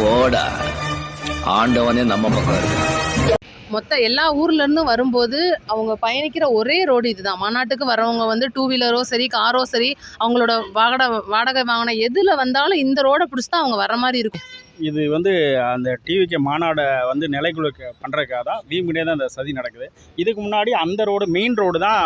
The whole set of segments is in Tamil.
போடா. ஆண்டவனே நம்ம பக்கம் இருக்கு. மொத்த எல்லா ஊர்ல இருந்தும் வரும்போது அவங்க பயணிக்கிற ஒரே ரோடு இதுதான். மாநாட்டுக்கு வரவங்க வந்து டூ வீலரோ சரி காரோ சரி அவங்களோட வாடகை வாடகை வாங்கின எதுல வந்தாலும் இந்த ரோடை பிடிச்சி தான் அவங்க வர மாதிரி இருக்கும். இது வந்து அந்த டிவிக்கு மாநாடை வந்து நிலைக்குழுக்க பண்ணுறதுக்காக தான் வீம்புனே தான் அந்த சதி நடக்குது. இதுக்கு முன்னாடி அந்த ரோடு மெயின் ரோடு தான்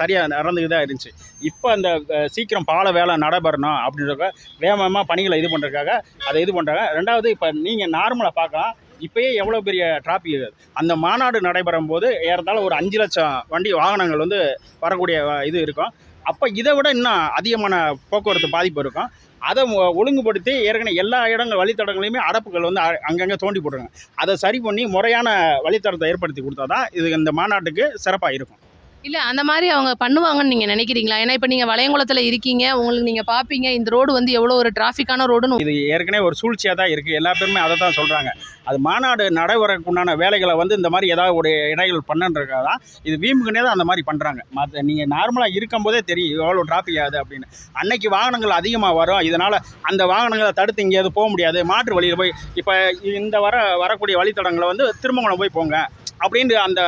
சரியாக நடந்துக்கிட்டு தான் இருந்துச்சு. இப்போ அந்த சீக்கிரம் பால வேலை நடைபெறணும் அப்படின்றக்க வேகமாக பணிகளை இது பண்ணுறதுக்காக அதை இது பண்ணுறாங்க ரெண்டாவது இப்போ நீங்கள் நார்மலாக பார்க்கலாம் இப்போயே எவ்வளோ பெரிய டிராஃபிக் இருக்குது அந்த மாநாடு நடைபெறும் போது ஏறத்தாலும் ஒரு அஞ்சு லட்சம் வண்டி வாகனங்கள் வந்து வரக்கூடிய இது இருக்கும். அப்போ இதை விட இன்னும் அதிகமான போக்குவரத்து பாதிப்பு இருக்கும். அதை ஒ- ஒழுங்குபடுத்தி ஏற்கனவே எல்லா இடங்கள் வழித்தடங்களையுமே அடப்புகள் வந்து அங்கங்கே தோண்டி போட்டுருங்க அதை சரி பண்ணி முறையான வழித்தடத்தை ஏற்படுத்தி கொடுத்தா தான் இது இந்த மாநாட்டுக்கு சிறப்பாக இருக்கும். இல்ல அந்த மாதிரி அவங்க பண்ணுவாங்கன்னு நீங்க நினைக்கிறீங்களா? ஏன்னா இப்ப நீங்க வளையங்குளத்துல இருக்கீங்க உங்களுக்கு நீங்க பாப்பீங்க இந்த ரோடு வந்து எவ்வளவு ஒரு டிராஃபிக்கான ரோடுன்னு இது ஏற்கனவே ஒரு சூழ்ச்சியாக தான் இருக்குது எல்லா பேருமே அதை தான் சொல்கிறாங்க அது மாநாடு நடைபெறக்குண்டான வேலைகளை வந்து இந்த மாதிரி ஏதாவது ஒரு இடைகள் பண்ணுன்றதுக்காக தான் இது வீம்புக்குனே தான் அந்த மாதிரி பண்ணுறாங்க மற்ற நீங்கள் நார்மலாக இருக்கும்போதே தெரியும் எவ்வளோ டிராஃபிக் ஆகுது அப்படின்னு. அன்னைக்கு வாகனங்கள் அதிகமாக வரும். இதனால் அந்த வாகனங்களை தடுத்து எங்கேயாவது போக முடியாது. மாற்று வழியில் போய் இப்போ இந்த வர வரக்கூடிய வழித்தடங்களை வந்து திருமங்கலம் போய் போங்க. அப்படின்ட்டு அந்த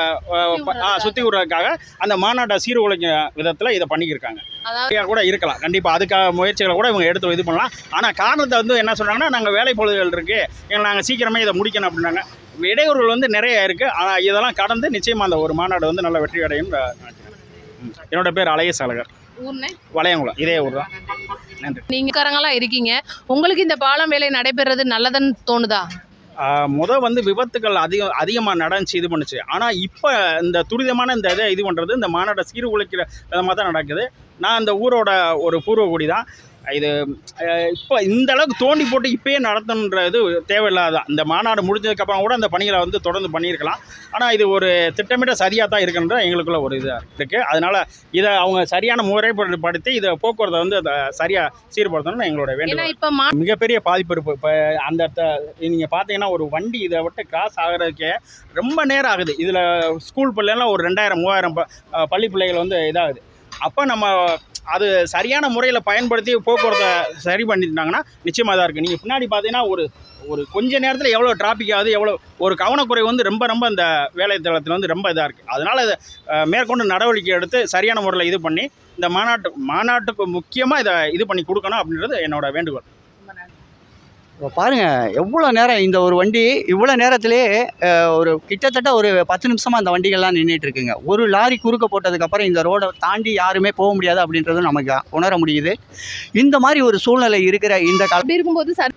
சுற்றி விடுறதுக்காக அந்த மாநாட்டை சீர்குலைக்கும் விதத்தில் இதை பண்ணிக்கிருக்காங்க. கூட இருக்கலாம். கண்டிப்பாக அதுக்காக முயற்சிகளை கூட இவங்க எடுத்து இது பண்ணலாம். ஆனால் காரணத்தை வந்து என்ன சொல்கிறாங்கன்னா நாங்கள் வேலை பொழுதுகள் இருக்குது நாங்கள் சீக்கிரமே இதை முடிக்கணும் அப்படின்னாங்க. இடையூறுகள் வந்து நிறைய இருக்குது ஆனால் இதெல்லாம் கடந்து நிச்சயமாக அந்த ஒரு மாநாடு வந்து நல்ல வெற்றி அடையும். நான் நினைக்கிறேன். ம். என்னோட பேர் அலைய சாலகர். வளையங்குளம். இதே ஊர் தான். நன்றி. நீங்க காரங்களா இருக்கீங்க. உங்களுக்கு இந்த பாலம் வேலை நடைபெறது நல்லதுன்னு தோணுதா? முதல் வந்து விபத்துகள் அதிகம் அதிகமாக நடந்துச்சு இது பண்ணுச்சு. ஆனால் இப்போ இந்த துரிதமான இந்த இதை இது பண்ணுறது இந்த மாநாட்டை சீர்குலைக்கிற விதமாக தான் நடக்குது. நான் அந்த ஊரோட ஒரு பூர்வகுடி தான் இது இப்போ இந்த அளவுக்கு தோண்டி போட்டு இப்பயே நடத்தணுன்றது தேவையில்லாதான் இந்த மாநாடு முடிஞ்சதுக்கப்புறம் கூட அந்த பணிகளை வந்து தொடர்ந்து பண்ணியிருக்கலாம். ஆனால் இது ஒரு திட்டமிட்ட சரியாக தான் இருக்குன்ற எங்களுக்குள்ள ஒரு இதாக இருக்குது அதனால் இதை அவங்க சரியான முறைப்படுத்தி இதை போக்குவரத்தை வந்து அதை சரியாக சீர்படுத்தணும்னு எங்களோட வேண்டுகோள். இப்ப மிகப்பெரிய பாதிப்பு இருக்கும் இப்போ அந்த நீங்கள் பார்த்தீங்கன்னா ஒரு வண்டி இதை விட்டு கிராஸ் ஆகிறதுக்கே ரொம்ப நேரம் ஆகுது. இதில் ஸ்கூல் பிள்ளைலாம் ஒரு ரெண்டாயிரம் மூவாயிரம் பள்ளி பிள்ளைகள் வந்து இதாகுது. அப்போ நம்ம அது சரியான முறையில் பயன்படுத்தி போக்குவரத்தை சரி பண்ணிட்டாங்கன்னா நிச்சயமாக தான் இருக்குது நீங்கள் பின்னாடி பார்த்தீங்கன்னா ஒரு ஒரு கொஞ்ச நேரத்தில் எவ்வளோ டிராஃபிக் ஆகுது எவ்வளோ ஒரு கவனக்குறை வந்து ரொம்ப ரொம்ப இந்த வேலை தளத்தில் வந்து ரொம்ப இதாக இருக்குது அதனால் இதை மேற்கொண்டு நடவடிக்கை எடுத்து சரியான முறையில் இது பண்ணி இந்த மாநாட்டு மாநாட்டுக்கு முக்கியமாக இதை இது பண்ணி கொடுக்கணும் அப்படின்றது என்னோட வேண்டுகோள். இப்போ பாருங்கள் எவ்வளோ நேரம் இந்த ஒரு வண்டி இவ்வளோ நேரத்திலேயே ஒரு கிட்டத்தட்ட ஒரு பத்து நிமிஷமாக அந்த வண்டிகள்லாம் நின்றுட்டு இருக்குங்க. ஒரு லாரி குறுக்க போட்டதுக்கப்புறம் இந்த ரோடை தாண்டி யாருமே போக முடியாது அப்படின்றது நமக்கு உணர முடியுது. இந்த மாதிரி ஒரு சூழ்நிலை இருக்கிற இந்த கால இருக்கும்போது சார்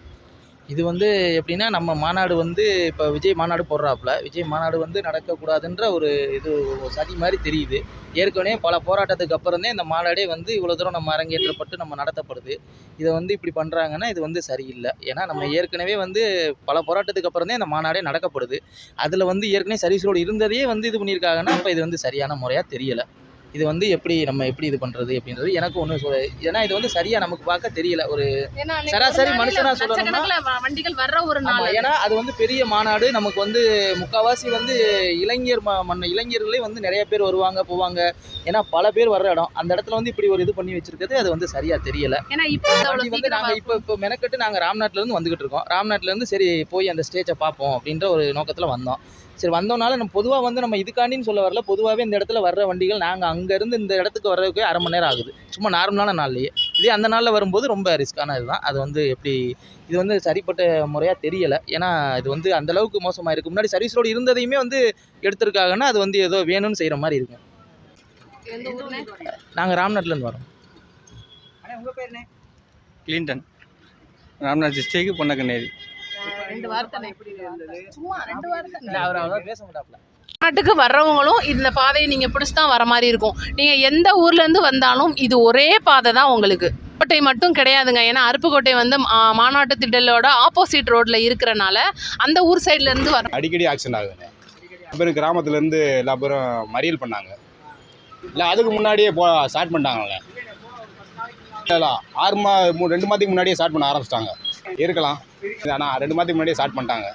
இது வந்து எப்படின்னா நம்ம மாநாடு வந்து இப்போ விஜய் மாநாடு போடுறாப்புல. விஜய் மாநாடு வந்து நடக்கக்கூடாதுன்ற ஒரு இது சதி மாதிரி தெரியுது. ஏற்கனவே பல போராட்டத்துக்கு அப்புறமே இந்த மாநாடே வந்து இவ்வளோ தூரம் நம்ம அரங்கேற்றப்பட்டு நம்ம நடத்தப்படுது. இதை வந்து இப்படி பண்ணுறாங்கன்னா இது வந்து சரியில்லை. ஏன்னா நம்ம ஏற்கனவே வந்து பல போராட்டத்துக்கு அப்புறந்தே இந்த மாநாடே நடக்கப்படுது. அதில் வந்து ஏற்கனவே சர்வீஸோடு இருந்ததையே வந்து இது பண்ணியிருக்காங்கன்னா அப்போ இது வந்து சரியான முறையாக தெரியலை. இது வந்து எப்படி நம்ம எப்படி இது பண்ணுறது அப்படின்றது எனக்கு ஒன்றும் சொல்ல ஏன்னா இது வந்து சரியாக நமக்கு பார்க்க தெரியல. ஒரு சராசரி ஒரு நாள்ல மனுஷனா சொல்லணும்னா- வண்டிகள் வர்ற ஒரு நாள் ஏன்னா அது வந்து பெரிய மாநாடு. நமக்கு வந்து முக்காவாசி வந்து இளைஞர் ம மன்ன இளைஞர்களே வந்து நிறைய பேர் வருவாங்க போவாங்க. ஏன்னா பல பேர் வர்ற இடம். அந்த இடத்துல வந்து இப்படி ஒரு இது பண்ணி வச்சிருக்கிறது அது வந்து சரியா தெரியல. ஏன்னா இப்போ வந்து நாங்க சீக்கிரம் இப்போ இப்போ மெனக்கட்டு நாங்க ராம்நாட்ல இருந்து வந்துகிட்டு இருக்கோம். ராம்நாட்ல இருந்து சரி போய் அந்த ஸ்டேஜை பார்ப்போம் அப்படின்ற ஒரு நோக்கத்துல வந்தோம். சரி வந்தோம்னால நம்ம பொதுவாக வந்து நம்ம இதுக்காண்டின்னு சொல்ல வரல. பொதுவாகவே இந்த இடத்துல வர்ற வண்டிகள் நாங்கள் அங்கேருந்து இந்த இடத்துக்கு வர்றதுக்கு அரை மணி நேரம் ஆகுது. சும்மா நார்மலான நாள்லயே. இதே அந்த நாளில் வரும்போது ரொம்ப ரிஸ்க்கான இதுதான். அது வந்து எப்படி இது வந்து சரிப்பட்ட முறையாக தெரியலை. ஏன்னா இது வந்து அந்த அளவுக்கு மோசமாக இருக்குது முன்னாடி சர்வீஸ் ரோடு இருந்ததையுமே வந்து எடுத்திருக்காங்கன்னா அது வந்து ஏதோ வேணும்னு செய்கிற மாதிரி இருக்கும்? நாங்கள் ராம்நாட்லேருந்து வரோம். கிளின்டன் ராம்நாத் டிஸ்ட்ரிக்ட் பொன்னக்கநேரி ரெண்டு வார்த்தை சும்மா ரெண்டு வார்த்தை இல்லை அவர் அவ்வளோ பேச மாட்டாப்ல நாட்டுக்கு வர்றவங்களும் இந்த பாதையை நீங்கள் பிடிச்சி தான் வர மாதிரி இருக்கும். நீங்கள் எந்த ஊர்லேருந்து வந்தாலும் இது ஒரே பாதை தான் உங்களுக்கு. கோட்டை மட்டும் கிடையாதுங்க. ஏன்னா அருப்புக்கோட்டை வந்து மாநாட்டு திடலோட ஆப்போசிட் ரோட்டில் இருக்கிறனால அந்த ஊர் சைட்லேருந்து வர அடிக்கடி ஆக்சிடென்ட் ஆகுதுங்க. அப்புறம் கிராமத்துலேருந்து எல்லா பேரும் மறியல் பண்ணாங்க. இல்லை அதுக்கு முன்னாடியே போ ஸ்டார்ட் பண்ணிட்டாங்கல்ல இல்லை ஆறு மா ரெண்டு மாதத்துக்கு முன்னாடியே ஸ்டார்ட் பண்ண ஆரம்பிச்சிட்டாங்க. இருக்கலாம். ஆனால் ரெண்டு மாதத்துக்கு முன்னாடியே ஸ்டார்ட் பண்ணிட்டாங்க.